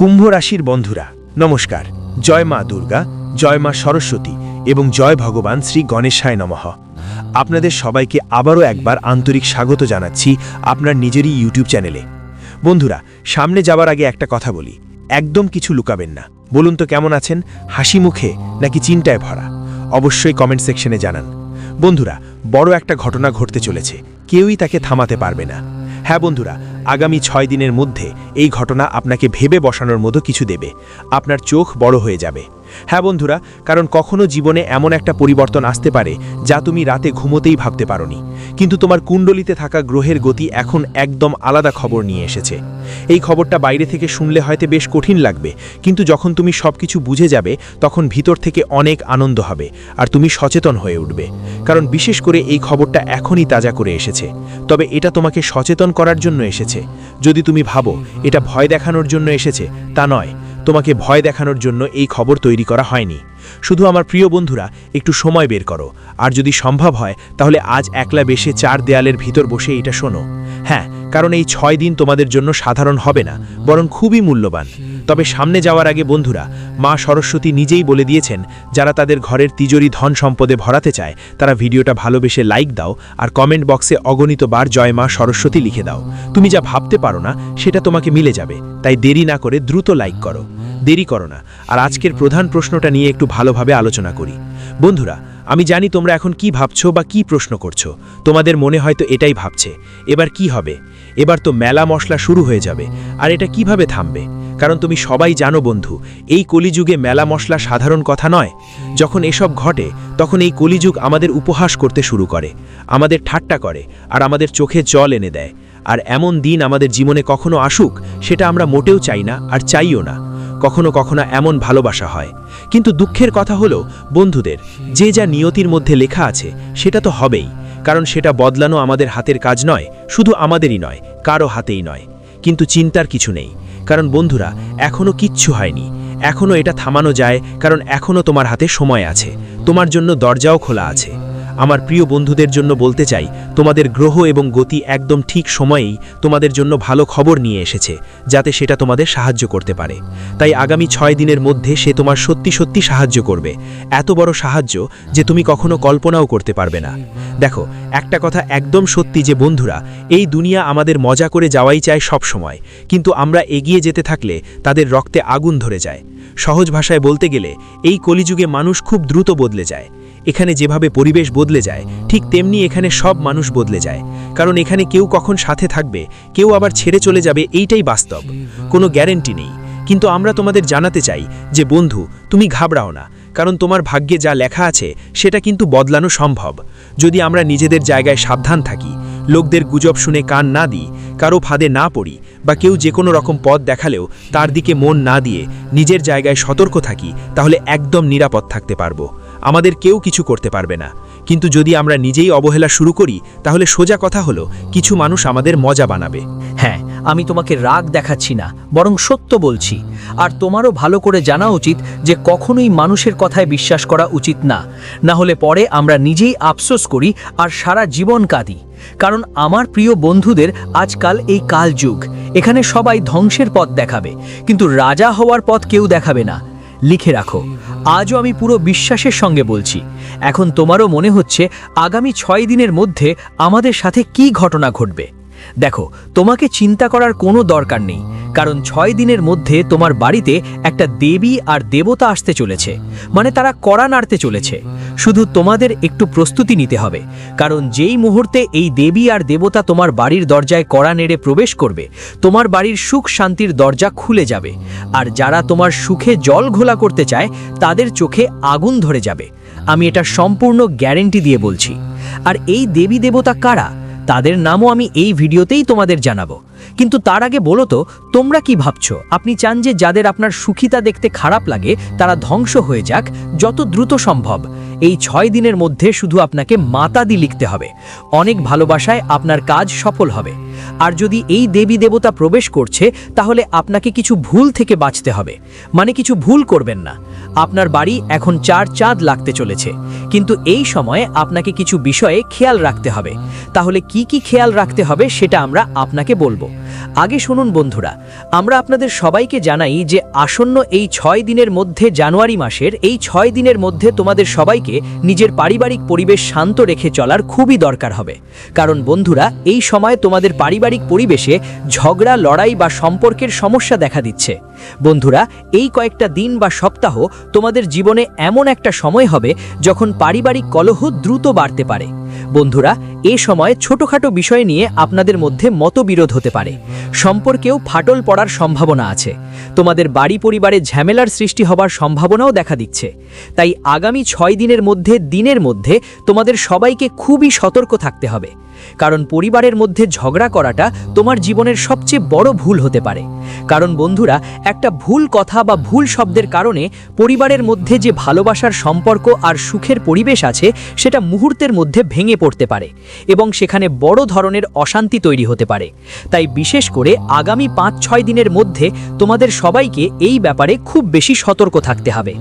কুম্ভ রাশির বন্ধুরা, নমস্কার। জয় মা দুর্গা, জয় মা সরস্বতী এবং জয় ভগবান শ্রী গণেশায় নমঃ। আপনাদের সবাইকে আবারও একবার আন্তরিক স্বাগত জানাচ্ছি আপনার নিজেরই ইউটিউব চ্যানেলে। বন্ধুরা, সামনে যাওয়ার আগে একটা কথা বলি, একদম কিছু লুকাবেন না। বলুন তো কেমন আছেন? হাসি মুখে নাকি চিন্তায় ভরা? অবশ্যই কমেন্ট সেকশনে জানান। বন্ধুরা, বড় একটা ঘটনা ঘটতে চলেছে, কেউই তাকে থামাতে পারবে না। হ্যাঁ বন্ধুরা, আগামী ছয় দিনের মধ্যে এই ঘটনা আপনাকে ভেবে বসানোর মতো কিছু দেবে। আপনার চোখ বড় হয়ে যাবে। হ্যাঁ বন্ধুরা, কারণ কখনো জীবনে এমন একটা পরিবর্তন আসতে পারে যা তুমি রাতে ঘুমোতেই ভাবতে পারোনি। কিন্তু তোমার কুণ্ডলিতে থাকা গ্রহের গতি এখন একদম আলাদা খবর নিয়ে এসেছে। এই খবরটা বাইরে থেকে শুনলে হয়তো বেশ কঠিন লাগবে, কিন্তু যখন তুমি সবকিছু বুঝে যাবে, তখন ভিতর থেকে অনেক আনন্দ হবে আর তুমি সচেতন হয়ে উঠবে। কারণ বিশেষ করে এই খবরটা এখনই তাজা করে এসেছে। তবে এটা তোমাকে সচেতন করার জন্য এসেছে। যদি তুমি ভাবো, এটা ভয় দেখানোর জন্য এসেছে, তা নয়। তোমাকে ভয় দেখানোর জন্য এই খবর তৈরি করা হয়নি। শুধু আমার প্রিয় বন্ধুরা, একটু সময় বের করো। আর যদি সম্ভব হয়, তাহলে আজ একলা বেশে চার দেয়ালের ভিতর বসে এটা শোনো। হ্যাঁ কারণ এই ছয় দিন তোমাদের জন্য সাধারণ হবে না, বরং খুবই মূল্যবান। তবে সামনে যাওয়ার আগে বন্ধুরা, মা সরস্বতী নিজেই বলে দিয়েছেন, যারা তাদের ঘরের তিজোরি ধন সম্পদে ভরাতে চায়, তারা ভিডিওটা ভালোবেসে লাইক দাও আর কমেন্ট বক্সে অগণিত বার জয় মা সরস্বতী লিখে দাও। তুমি যা ভাবতে পারো না, সেটা তোমাকে মিলে যাবে, তাই দেরি না করে দ্রুত লাইক করো। দেরি করো না, আর আজকের প্রধান প্রশ্নটা নিয়ে একটু ভালোভাবে আলোচনা করি। বন্ধুরা, আমি জানি তোমরা এখন কি ভাবছ বা কি প্রশ্ন করছ। তোমাদের মনে হয়তো এটাই ভাবছে, এবার কি হবে? এবার তো মেলা মশলা শুরু হয়ে যাবে, আর এটা কীভাবে থামবে? কারণ তুমি সবাই জানো বন্ধু, এই কলিযুগে মেলা মশলা সাধারণ কথা নয়। যখন এসব ঘটে, তখন এই কলিযুগ আমাদের উপহাস করতে শুরু করে, আমাদের ঠাট্টা করে, আর আমাদের চোখে জল এনে দেয়। আর এমন দিন আমাদের জীবনে কখনো আসুক, সেটা আমরা মোটেও চাই না আর চাইও না। কখনো কখনো এমন ভালোবাসা হয়। কিন্তু দুঃখের কথা হলো, বন্ধুদের, যে যা নিয়তির মধ্যে লেখা আছে, সেটা তো হবেই। কারণ সেটা বদলানো আমাদের হাতের কাজ নয়, শুধু আমাদেরই নয়, কারও হাতেই নয়। কিন্তু চিন্তার কিছু নেই। কারণ বন্ধুরা এখনও কিচ্ছু হয়নি। এখনও এটা থামানো যায়, কারণ এখনও তোমার হাতে সময় আছে। তোমার জন্য দরজাও খোলা আছে। আমার প্রিয় বন্ধুদের জন্য বলতে চাই, তোমাদের গ্রহ এবং গতি একদম ঠিক সময়েই তোমাদের জন্য ভালো খবর নিয়ে এসেছে, যাতে সেটা তোমাদের সাহায্য করতে পারে। তাই আগামী ছয় দিনের মধ্যে সে তোমার সত্যি সত্যি সাহায্য করবে। এত বড় সাহায্য যে তুমি কখনো কল্পনাও করতে পারবে না। দেখো, একটা কথা একদম সত্যি যে, বন্ধুরা, এই দুনিয়া আমাদের মজা করে যাওয়াই চায় সব সময়, কিন্তু আমরা এগিয়ে যেতে থাকলে তাদের রক্তে আগুন ধরে যায়। সহজ ভাষায় বলতে গেলে, এই কলিযুগে মানুষ খুব দ্রুত বদলে যায়। এখানে যেভাবে পরিবেশ বদলে যায়, ঠিক তেমনি এখানে সব মানুষ বদলে যায়। কারণ এখানে কেউ কখন সাথে থাকবে, কেউ আবার ছেড়ে চলে যাবে, এইটাই বাস্তব। কোনো গ্যারেন্টি নেই। কিন্তু আমরা তোমাদের জানাতে চাই যে, বন্ধু, তুমি ঘাবড়াও না। কারণ তোমার ভাগ্যে যা লেখা আছে, সেটা কিন্তু বদলানো সম্ভব। যদি আমরা নিজেদের জায়গায় সাবধান থাকি, লোকদের গুজব শুনে কান না দিই, কারও ফাঁদে না পড়ি, বা কেউ যে কোনো রকম পথ দেখালেও তার দিকে মন না দিয়ে নিজের জায়গায় সতর্ক থাকি, তাহলে একদম নিরাপদ থাকতে পারব। আমাদের কেউ কিছু করতে পারবে না। কিন্তু যদি আমরা নিজেই অবহেলা শুরু করি, তাহলে সোজা কথা হলো, কিছু মানুষ আমাদের মজা বানাবে। হ্যাঁ আমি তোমাকে রাগ দেখাচ্ছি না, বরং সত্য বলছি। আর তোমারও ভালো করে জানা উচিত যে কখনোই মানুষের কথায় বিশ্বাস করা উচিত না। না হলে পরে আমরা নিজেই আফসোস করি আর সারা জীবন কাঁদি। কারণ আমার প্রিয় বন্ধুদের আজকাল এই কালযুগ। এখানে সবাই ধ্বংসের পথ দেখাবে, কিন্তু রাজা হওয়ার পথ কেউ দেখাবে না। লিখে রাখো। আজও আমি পুরো বিশ্বাসের সঙ্গে বলছি। এখন তোমারও মনে হচ্ছে আগামী ছয় দিনের মধ্যে আমাদের সাথে কি ঘটনা ঘটবে। দেখো, তোমাকে চিন্তা করার কোনো দরকার নেই, কারণ ছয় দিনের মধ্যে তোমার বাড়িতে একটা দেবী আর দেবতা আসতে চলেছে মানে তারা কড়া নাড়তে চলেছে। শুধু তোমাদের একটু প্রস্তুতি নিতে হবে, কারণ যেই মুহূর্তে এই দেবী আর দেবতা তোমার বাড়ির দরজায় কড়া নেড়ে প্রবেশ করবে, তোমার বাড়ির সুখ শান্তির দরজা খুলে যাবে, আর যারা তোমার সুখে জল ঘোলা করতে চায়, তাদের চোখে আগুন ধরে যাবে। আমি এটা সম্পূর্ণ গ্যারেন্টি দিয়ে বলছি। আর এই দেবী দেবতা কারা? তাদের নামও আমি এই ভিডিওতেই তোমাদের জানাব। কিন্তু তার আগে বলো তো, তোমরা কি ভাবছ? আপনি চান যে যাদের আপনার সুখিতা দেখতে খারাপ লাগে, তারা ধ্বংস হয়ে যাক, যত দ্রুত সম্ভব। এই ছয় দিনের মধ্যে শুধু আপনাকে মাতাদি লিখতে হবে। অনেক ভালোবাসায় আপনার কাজ সফল হবে। আর যদি এই দেবী দেবতা প্রবেশ করছে, তাহলে আপনাকে কিছু ভুল থেকে বাঁচতে হবে। মানে কিছু ভুল করবেন না। আপনার বাড়ি এখন চার চাঁদ লাগতে চলেছে। কিন্তু এই সময়ে আপনাকে কিছু বিষয়ে খেয়াল রাখতে হবে। তাহলে কি কি খেয়াল রাখতে হবে, সেটা আমরা আপনাকে বলব। আগে শুনুন বন্ধুরা, আমরা আপনাদের সবাইকে জানাই যে আসন্ন এই ছয় দিনের মধ্যে জানুয়ারি মাসের এই ছয় দিনের মধ্যে তোমাদের সবাইকে নিজের পারিবারিক পরিবেশ শান্ত রেখে চলার খুবই দরকার হবে। কারণ বন্ধুরা, এই সময় তোমাদের পারিবারিক পরিবেশে ঝগড়া, লড়াই বা সম্পর্কের সমস্যা দেখা দিচ্ছে। বন্ধুরা, এই কয়েকটা দিন বা সপ্তাহ তোমাদের জীবনে এমন একটা সময় হবে যখন পারিবারিক কলহ দ্রুত বাড়তে পারে। বন্ধুরা, এ সময় ছোটখাটো বিষয় নিয়ে আপনাদের মধ্যে মতবিরোধ হতে পারে। সম্পর্কেও ফাটল পড়ার সম্ভাবনা আছে। তোমাদের বাড়ি পরিবারে ঝামেলার সৃষ্টি হবার সম্ভাবনাও দেখা দিচ্ছে। তাই আগামী ছয় দিনের মধ্যে দিনের মধ্যে তোমাদের সবাইকে খুবই সতর্ক থাকতে হবে। কারণ পরিবারের মধ্যে ঝগড়া করাটা তোমার জীবনের সবচেয়ে বড় ভুল হতে পারে। কারণ বন্ধুরা, একটা ভুল কথা বা ভুল শব্দের কারণে পরিবারের মধ্যে যে ভালোবাসার সম্পর্ক আর সুখের পরিবেশ আছে, সেটা মুহূর্তের মধ্যে ভেঙে পড়তে পারে এবং সেখানে বড় ধরনের অশান্তি তৈরি হতে পারে। তাই বিশেষ করে আগামী পাঁচ ছয় দিনের মধ্যে তোমাদের সবাইকে এই ব্যাপারে খুব বেশি সতর্ক থাকতে হবে।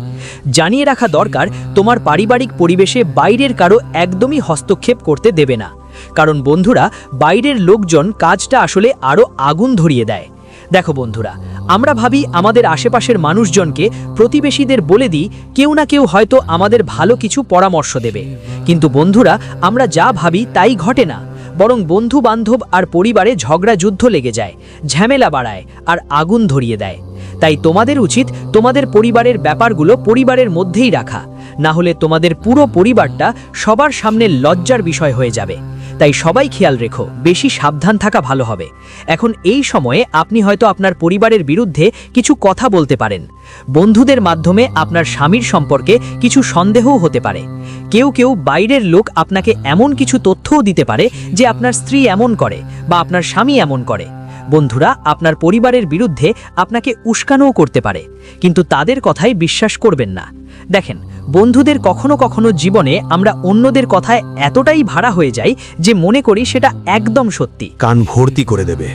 জানিয়ে রাখা দরকার, তোমার পারিবারিক পরিবেশে বাইরের কারও একদমই হস্তক্ষেপ করতে দেবে না। কারণ বন্ধুরা, বাইরের লোকজন কাজটা আসলে আরও আগুন ধরিয়ে দেয়। দেখো বন্ধুরা, আমরা ভাবি আমাদের আশেপাশের মানুষজনকে প্রতিবেশীদের বলে দিই, কেউ না কেউ হয়তো আমাদের ভালো কিছু পরামর্শ দেবে। কিন্তু বন্ধুরা, আমরা যা ভাবি তাই ঘটে না। বরং বন্ধু বান্ধব আর পরিবারে ঝগড়া যুদ্ধ লেগে যায়, ঝামেলা বাড়ায় আর আগুন ধরিয়ে দেয়। তাই তোমাদের উচিত তোমাদের পরিবারের ব্যাপারগুলো পরিবারের মধ্যেই রাখা। না হলে তোমাদের পুরো পরিবারটা সবার সামনে লজ্জার বিষয় হয়ে যাবে। তাই সবাই খেয়াল রেখো, বেশি সাবধান থাকা ভালো হবে। এখন এই সময়ে আপনি হয়তো আপনার পরিবারের বিরুদ্ধে কিছু কথা বলতে পারেন। বন্ধুদের মাধ্যমে আপনার স্বামীর সম্পর্কে কিছু সন্দেহও হতে পারে। কেউ কেউ বাইরের লোক আপনাকে এমন কিছু তথ্যও দিতে পারে যে আপনার স্ত্রী এমন করে বা আপনার স্বামী এমন করে। বন্ধুরা, আপনার পরিবারের বিরুদ্ধে আপনাকে উস্কানোও করতে পারে, কিন্তু তাদের কথাই বিশ্বাস করবেন না। দেখেন, বন্ধুদের কখনো কখনো জীবনে আমরা অন্যদের কথায় এতটাই ভাড়া হয়ে যাই যে মনে করি সেটা একদম সত্যি। কান ভর্তি করে দেবে।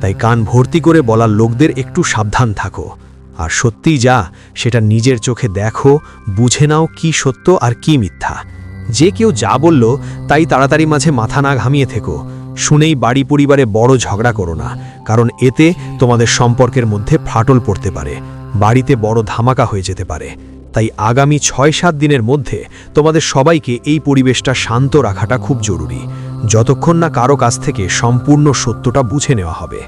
তাই কান ভর্তি করে বলার লোকদের একটু সাবধান থাকো। আর সত্যিই যা, সেটা নিজের চোখে দেখো, বুঝে নাও কি সত্য আর কি মিথ্যা। যে কেউ যা বলল, তাই তাড়াতাড়ি মাঝে মাথা না ঘামিয়ে থেকো। শুনেই বাড়ি পরিবারে বড় ঝগড়া করো না, কারণ এতে তোমাদের সম্পর্কের মধ্যে ফাটল পড়তে পারে, বাড়িতে বড় ধামাকা হয়ে যেতে পারে। তাই আগামী ছয় সাত দিনের মধ্যে তোমাদের সবাইকে এই পরিবেশটা শান্ত রাখাটা খুব জরুরি, যতক্ষণ না কারও কাছ থেকে সম্পূর্ণ সত্যটা বুঝে নেওয়া হবে।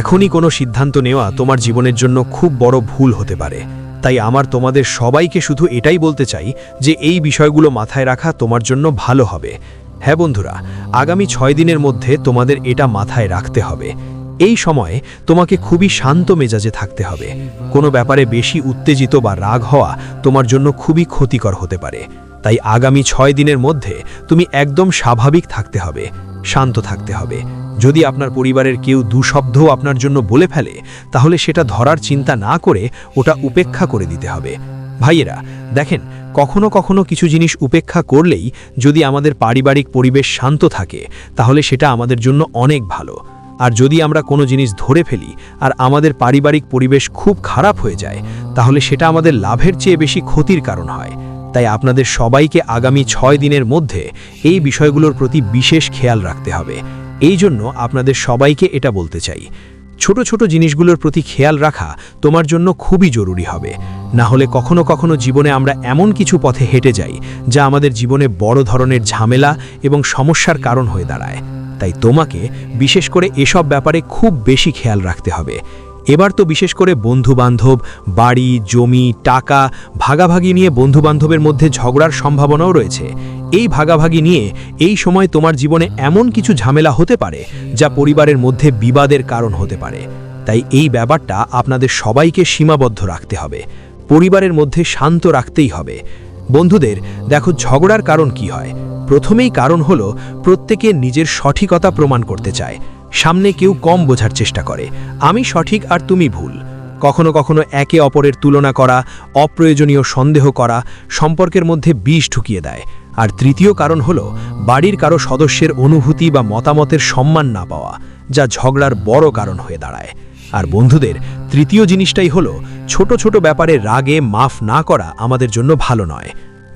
এখনই কোনো সিদ্ধান্ত নেওয়া তোমার জীবনের জন্য খুব বড় ভুল হতে পারে। তাই আমার তোমাদের সবাইকে শুধু এটাই বলতে চাই যে এই বিষয়গুলো মাথায় রাখা তোমার জন্য ভালো হবে। হ্যাঁ বন্ধুরা, আগামী ছয় দিনের মধ্যে তোমাদের এটা মাথায় রাখতে হবে। এই সময়ে তোমাকে খুবই শান্ত মেজাজে থাকতে হবে। কোনো ব্যাপারে বেশি উত্তেজিত বা রাগ হওয়া তোমার জন্য খুবই ক্ষতিকর হতে পারে। তাই আগামী ছয় দিনের মধ্যে তুমি একদম স্বাভাবিক থাকতে হবে, শান্ত থাকতে হবে। যদি আপনার পরিবারের কেউ দুশব্দও আপনার জন্য বলে ফেলে, তাহলে সেটা ধরার চিন্তা না করে ওটা উপেক্ষা করে দিতে হবে। ভাইয়েরা, দেখেন, কখনো কখনো কিছু জিনিস উপেক্ষা করলেই যদি আমাদের পারিবারিক পরিবেশ শান্ত থাকে, তাহলে সেটা আমাদের জন্য অনেক ভালো। আর যদি আমরা কোনো জিনিস ধরে ফেলি আর আমাদের পারিবারিক পরিবেশ খুব খারাপ হয়ে যায়, তাহলে সেটা আমাদের লাভের চেয়ে বেশি ক্ষতির কারণ হয়। তাই আপনাদের সবাইকে আগামী ছয় দিনের মধ্যে এই বিষয়গুলোর প্রতি বিশেষ খেয়াল রাখতে হবে। এই জন্য আপনাদের সবাইকে এটা বলতে চাই। ছোট ছোট জিনিসগুলোর প্রতি খেয়াল রাখা তোমার জন্য খুবই জরুরি হবে। না হলে কখনো কখনো জীবনে আমরা এমন কিছু পথে হেঁটে যাই, যা আমাদের জীবনে বড় ধরনের ঝামেলা এবং সমস্যার কারণ হয়ে দাঁড়ায়। তাই তোমাকে বিশেষ করে এসব ব্যাপারে খুব বেশি খেয়াল রাখতে হবে। এবার তো বিশেষ করে বন্ধুবান্ধব, বাড়ি, জমি, টাকা, ভাগাভাগি নিয়ে বন্ধুবান্ধবের মধ্যে ঝগড়ার সম্ভাবনাও রয়েছে। এই ভাগাভাগি নিয়ে এই সময় তোমার জীবনে এমন কিছু ঝামেলা হতে পারে, যা পরিবারের মধ্যে বিবাদের কারণ হতে পারে। তাই এই ব্যাপারটা আপনাদের সবাইকে সীমাবদ্ধ রাখতে হবে। পরিবারের মধ্যে শান্ত রাখতেই হবে। বন্ধুদের, দেখো ঝগড়ার কারণ কি হয়। প্রথমেই কারণ হলো, প্রত্যেকে নিজের সঠিকতা প্রমাণ করতে চায়। সামনে কেউ কম বোঝার চেষ্টা করে। আমি সঠিক আর তুমি ভুল। কখনো কখনো একে অপরের তুলনা করা, অপ্রয়োজনীয় সন্দেহ করা সম্পর্কের মধ্যে বিষ ঢুকিয়ে দেয়। আর তৃতীয় কারণ হলো, বাড়ির কারও সদস্যের অনুভূতি বা মতামতের সম্মান না পাওয়া, যা ঝগড়ার বড় কারণ হয়ে দাঁড়ায়। আর বন্ধুদের, তৃতীয় জিনিসটাই হলো, ছোট ছোট ব্যাপারে রাগে মাফ না করা আমাদের জন্য ভালো নয়।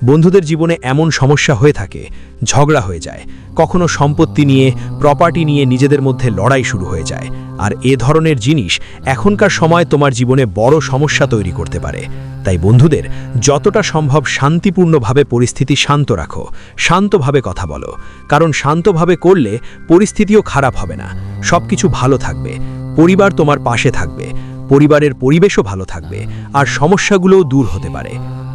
বন্ধুদের জীবনে এমন সমস্যা হয়ে থাকে, ঝগড়া হয়ে যায়। কখনো সম্পত্তি নিয়ে প্রপার্টি নিয়ে নিজেদের মধ্যে লড়াই শুরু হয়ে যায়। আর এ ধরনের জিনিস এখনকার সময় তোমার জীবনে বড় সমস্যা তৈরি করতে পারে। তাই বন্ধুদের, যতটা সম্ভব শান্তিপূর্ণভাবে পরিস্থিতি শান্ত রাখো। শান্তভাবে কথা বলো। কারণ শান্তভাবে করলে পরিস্থিতিও খারাপ হবে না। সব কিছু ভালো থাকবে। পরিবার তোমার পাশে থাকবে। পরিবারের পরিবেশও ভালো থাকবে। আর সমস্যাগুলোও দূর হতে পারে।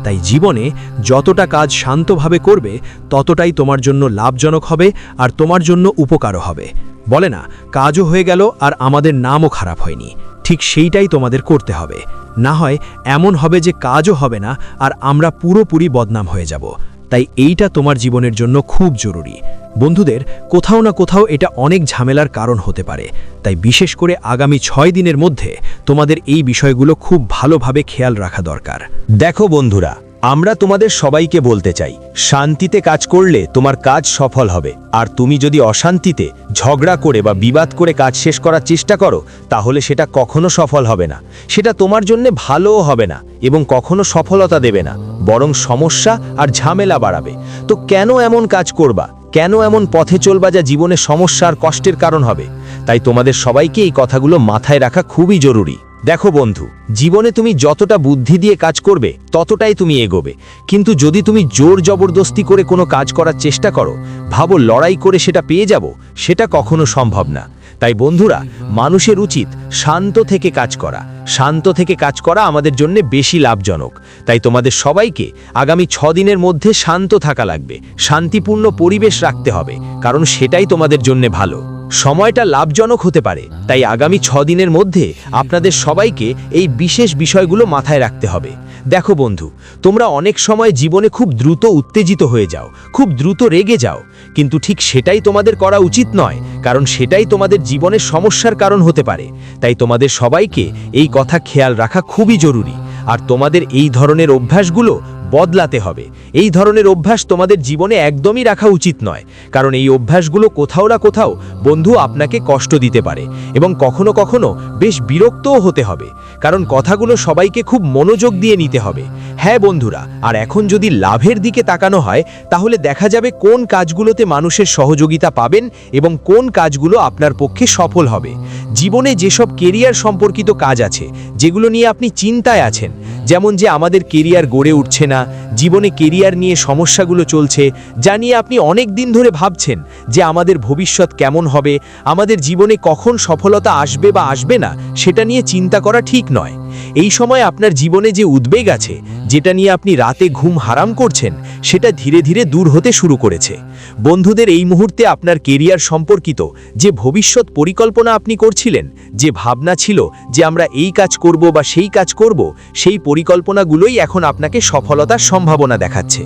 তাই জীবনে যতটা কাজ শান্তভাবে করবে, ততটাই তোমার জন্য লাভজনক হবে আর তোমার জন্য উপকারও হবে। বলে না, কাজও হয়ে গেল আর আমাদের নামও খারাপ হয়নি। ঠিক সেইটাই তোমাদের করতে হবে। না হয় এমন হবে যে কাজও হবে না আর আমরা পুরোপুরি বদনাম হয়ে যাব। তাই এইটা তোমার জীবনের জন্য খুব জরুরি। বন্ধুদের, কোথাও না কোথাও এটা অনেক ঝামেলার কারণ হতে পারে। তাই বিশেষ করে আগামী ছয় দিনের মধ্যে তোমাদের এই বিষয়গুলো খুব ভালোভাবে খেয়াল রাখা দরকার। দেখো বন্ধুরা আমরা তোমাদের সবাইকে বলতে চাই, শান্তিতে কাজ করলে তোমার কাজ সফল হবে। আর তুমি যদি অশান্তিতে, ঝগড়া করে বা বিবাদ করে কাজ শেষ করার চেষ্টা করো, তাহলে সেটা কখনো সফল হবে না। সেটা তোমার জন্য ভালোও হবে না এবং কখনো সফলতা দেবে না। বরং সমস্যা আর ঝামেলা বাড়াবে। তো কেন এমন কাজ করবা? কেন এমন পথে চলবা যা জীবনে সমস্যা আর কষ্টের কারণ হবে? তাই তোমাদের সবাইকে এই কথাগুলো মাথায় রাখা খুবই জরুরি। দেখো বন্ধু, জীবনে তুমি যতটা বুদ্ধি দিয়ে কাজ করবে, ততটাই তুমি এগোবে। কিন্তু যদি তুমি জোর জবরদস্তি করে কোনো কাজ করার চেষ্টা করো, ভাবো লড়াই করে সেটা পেয়ে যাব, সেটা কখনো সম্ভব না। তাই বন্ধুরা, মানুষের উচিত শান্ত থেকে কাজ করা। শান্ত থেকে কাজ করা আমাদের জন্য বেশি লাভজনক। তাই তোমাদের সবাইকে আগামী ছ দিনের মধ্যে শান্ত থাকা লাগবে। শান্তিপূর্ণ পরিবেশ রাখতে হবে, কারণ সেটাই তোমাদের জন্য ভালো। সময়টা লাভজনক হতে পারে। তাই আগামী ছ দিনের মধ্যে আপনাদের সবাইকে এই বিশেষ বিষয়গুলো মাথায় রাখতে হবে। দেখো বন্ধু, তোমরা অনেক সময় জীবনে খুব দ্রুত উত্তেজিত হয়ে যাও, খুব দ্রুত রেগে যাও। কিন্তু ঠিক সেটাই তোমাদের করা উচিত নয়, কারণ সেটাই তোমাদের জীবনের সমস্যার কারণ হতে পারে। তাই তোমাদের সবাইকে এই কথা খেয়াল রাখা খুবই জরুরি। আর তোমাদের এই ধরনের অভ্যাসগুলো বদলাতে হবে। এই ধরনের অভ্যাস তোমাদের জীবনে একদমই রাখা উচিত নয়, কারণ এই অভ্যাসগুলো কোথাও না কোথাও বন্ধু আপনাকে কষ্ট দিতে পারে এবং কখনো কখনো বেশ বিরক্তও হতে হবে, কারণ কথাগুলো সবাইকে খুব মনোযোগ দিয়ে নিতে হবে। হ্যাঁ বন্ধুরা, আর এখন যদি লাভের দিকে তাকানো হয়, তাহলে দেখা যাবে কোন কাজগুলোতে মানুষের সহযোগিতা পাবেন এবং কোন কাজগুলো আপনার পক্ষে সফল হবে। জীবনে যেসব কেরিয়ার সম্পর্কিত কাজ আছে, যেগুলো নিয়ে আপনি চিন্তায় আছেন যেমন যে আমাদের কেরিয়ার গড়ে উঠছে না, জীবনে কেরিয়ার নিয়ে সমস্যাগুলো চলছে, যা নিয়ে আপনি অনেক দিন ধরে ভাবছেন যে আমাদের ভবিষ্যৎ কেমন হবে, আমাদের জীবনে কখন সফলতা আসবে বা আসবে না, সেটা নিয়ে চিন্তা করা ঠিক নয়। এই সময় আপনার জীবনে যে উদ্বেগ আছে, যেটা নিয়ে আপনি রাতে ঘুম হারাম করছেন, সেটা ধীরে ধীরে দূর হতে শুরু করেছে। বন্ধুদের এই মুহূর্তে আপনার কেরিয়ার সম্পর্কিত যে ভবিষ্যৎ পরিকল্পনা আপনি করছিলেন, যে ভাবনা ছিল যে আমরা এই কাজ করব বা সেই কাজ করব, সেই পরিকল্পনাগুলোই এখন আপনাকে সফলতার সম্ভাবনা দেখাচ্ছে।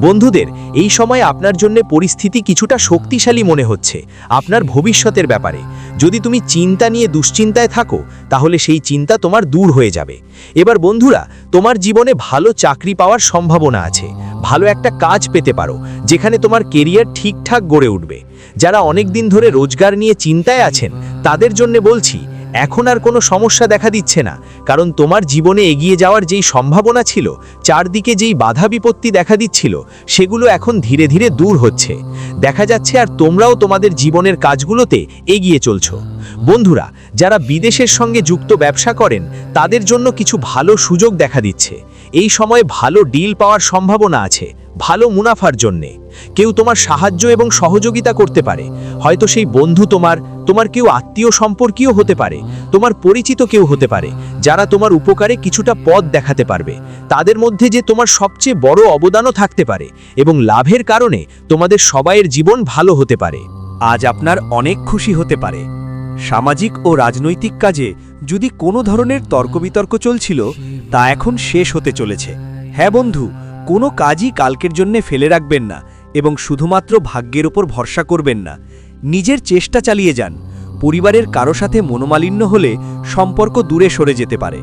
বন্ধুদের, এই সময় আপনার জন্য পরিস্থিতি কিছুটা শক্তিশালী মনে হচ্ছে, আপনার ভবিষ্যতের ব্যাপারে। যদি তুমি চিন্তা নিয়ে দুশ্চিন্তায় থাকো, তাহলে সেই চিন্তা তোমার দূর যাবে। এবার বন্ধুরা, তোমার জীবনে ভালো চাকরি পাওয়ার সম্ভাবনা আছে। ভালো একটা কাজ পেতে পারো, যেখানে তোমার কেরিয়ার ঠিকঠাক গড়ে উঠবে। যারা অনেক দিন ধরে রোজগার নিয়ে চিন্তায় আছেন, তাদের জন্য বলছি এখন আর কোনো সমস্যা দেখা দিচ্ছে না, কারণ তোমার জীবনে এগিয়ে যাওয়ার যেই সম্ভাবনা ছিল, চারদিকে যেই বাধা বিপত্তি দেখা দিচ্ছিল, সেগুলো এখন ধীরে ধীরে দূর হচ্ছে। দেখা যাচ্ছে আর তোমরাও তোমাদের জীবনের কাজগুলোতে এগিয়ে চলছ। বন্ধুরা, যারা বিদেশের সঙ্গে যুক্ত ব্যবসা করেন, তাদের জন্য কিছু ভালো সুযোগ দেখা দিচ্ছে। এই সময় ভালো ডিল পাওয়ার সম্ভাবনা আছে। ভালো মুনাফার জন্যে। কেউ তোমার সাহায্য এবং সহযোগিতা করতে পারে। হয়তো সেই বন্ধু তোমার তোমার কেউ আত্মীয় সম্পর্কীয় হতে পারে, তোমার পরিচিত কেউ হতে পারে, যারা তোমার উপকারে কিছুটা পথ দেখাতে পারবে। তাদের মধ্যে যে তোমার সবচেয়ে বড় অবদানও থাকতে পারে এবং লাভের কারণে তোমাদের সবাইয়ের জীবন ভালো হতে পারে। আজ আপনার অনেক খুশি হতে পারে। সামাজিক ও রাজনৈতিক কাজে যদি কোনো ধরনের তর্কবিতর্ক চলছিল, তা এখন শেষ হতে চলেছে। হ্যাঁ বন্ধু কোনো কাজই কালকের জন্যে ফেলে রাখবেন না এবং শুধুমাত্র ভাগ্যের ওপর ভরসা করবেন না। নিজের চেষ্টা চালিয়ে যান। পরিবারের কারও সাথে মনোমালিন্য হলে সম্পর্ক দূরে সরে যেতে পারে।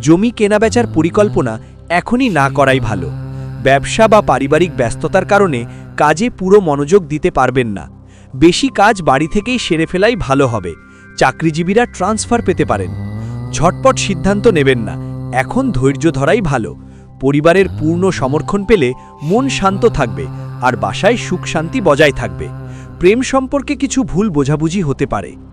জমি কেনাবেচার পরিকল্পনা এখনই না করাই ভালো। ব্যবসা বা পারিবারিক ব্যস্ততার কারণে কাজে পুরো মনোযোগ দিতে পারবেন না। বেশি কাজ বাড়ি থেকেই সেরে ফেলাই ভালো হবে। চাকরিজীবীরা ট্রান্সফার পেতে পারেন। ঝটপট সিদ্ধান্ত নেবেন না। এখন ধৈর্য ধরাই ভালো। পরিবারের পূর্ণ সমর্থন পেলে মন শান্ত থাকবে আর বাসায় সুখ শান্তি বজায় থাকবে। প্রেম সম্পর্কে কিছু ভুল বোঝাবুঝি হতে পারে।